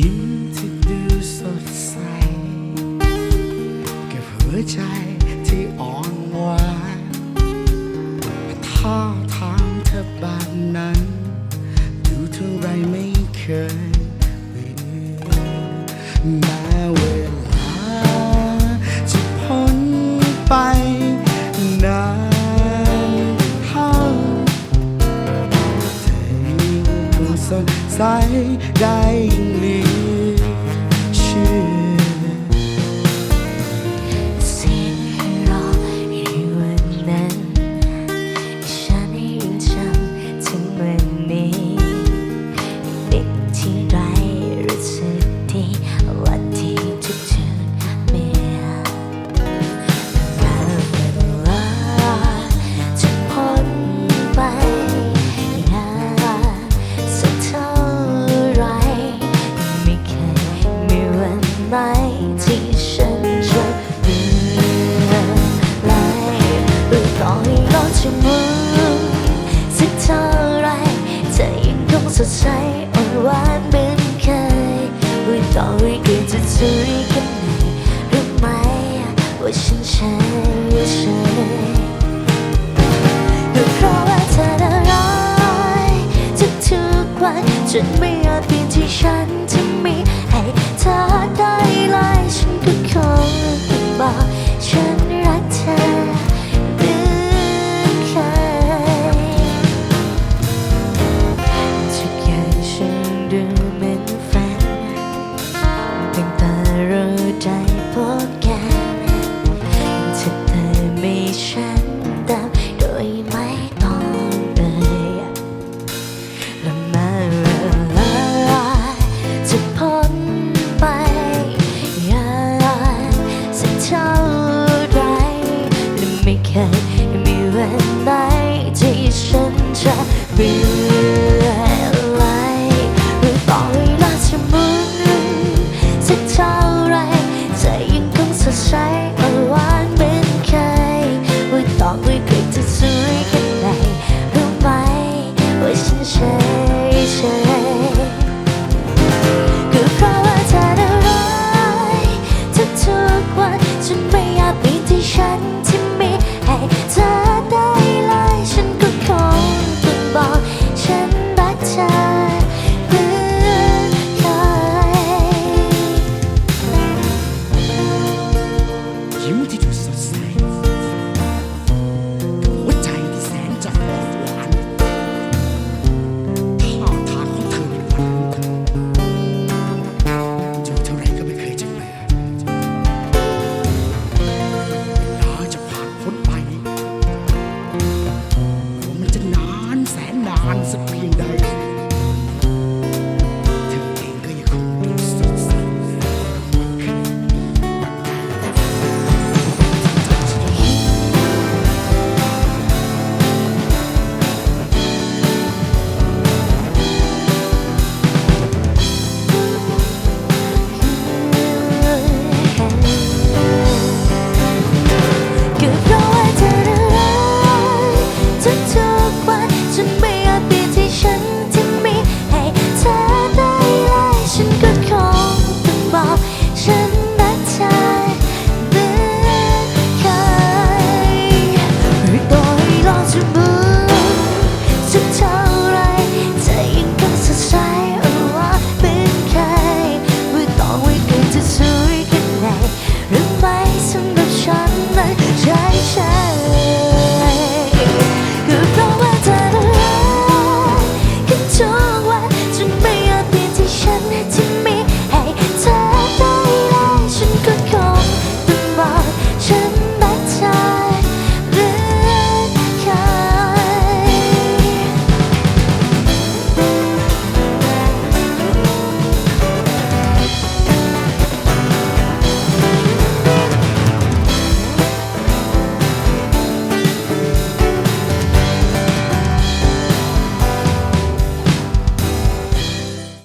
ยิ้มที่ดูสดใส เก็บหัใจที่อ่อนวานท่าทางเธอแบบนั้น ดูเท่าไรไม่เคยอม้เวลาจะพ้นไปนานสดใสได้ยิ่งดี หวานเหมือนเคยว่าต่อให้เกิดจะสวยแค่ไหนรู้ไหมว่าฉันใช่เฉยเพราะว่าเธอน่ารักทุกๆวันจนไม่ เบื่อไรหรืต่อให้ราชบุญจะเท่าไรจะยังคงสดใสอ่อนหานเหมือนเคยว่ต่อให้ใครจะสวยแค่ไหนรู้ไหมว่ฉันเฉย